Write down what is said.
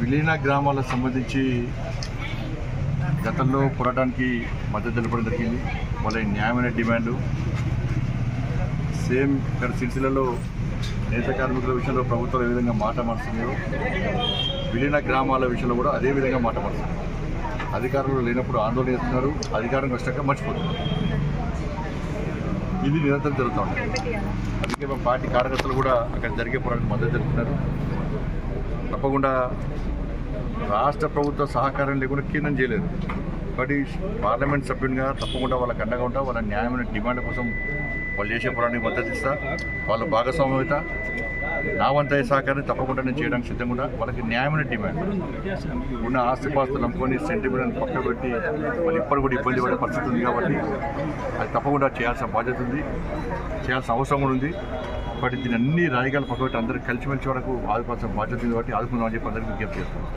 విలీన గ్రామాలకు సంబంధించి గతంలో పోరాటానికి మద్దతు తెలపడం జరిగింది. వాళ్ళ న్యాయమైన డిమాండు. సేమ్ ఇక్కడ సిరిసిల్లలో నేత కార్మికుల విషయంలో ప్రభుత్వం ఏ విధంగా మాట మారుస్తుందో విలీన గ్రామాల విషయంలో కూడా అదే విధంగా మాట అధికారులు లేనప్పుడు ఆందోళన చేస్తున్నారు. అధికారం వచ్చాక మర్చిపోతున్నారు. ఇది నిరంతరం జరుగుతూ ఉంటుంది. అందుకే మా పార్టీ కార్యకర్తలు కూడా అక్కడ జరిగే పోరాటం మద్దతు తెలుపుతున్నారు. తప్పకుండా రాష్ట్ర ప్రభుత్వ సహకారం లేకుండా కేంద్రం చేయలేదు. కాబట్టి పార్లమెంట్ సభ్యునిగా తప్పకుండా వాళ్ళకి అండగా ఉంటా వాళ్ళ న్యాయమైన డిమాండ్ కోసం వాళ్ళు చేసే పోరాటానికి మద్దతు ఇస్తా వాళ్ళ భాగస్వామ్యత నా వంతయ్య సహకారం తప్పకుండా నేను చేయడానికి సిద్ధంగా వాళ్ళకి న్యాయమైన డిమాండ్. ఉన్న ఆస్తిపాస్తులు అమ్ముకొని సెంటిమెంట్ పక్క పెట్టి వాళ్ళు ఇప్పటి కూడా ఇబ్బంది పడే పరిస్థితి ఉంది కాబట్టి అది తప్పకుండా చేయాల్సిన బాధ్యత ఉంది. చేయాల్సిన అవసరం కూడా ఉంది. బట్ దీని అన్ని రాజకీయాలు పక్కబెట్టి అందరూ కలిసిమెలిసి వరకు ఆదుకోవాల్సిన బాధ్యత ఉంది కాబట్టి ఆదుకుందామని చెప్పి అందరికీ విజ్ఞప్తి చేస్తాను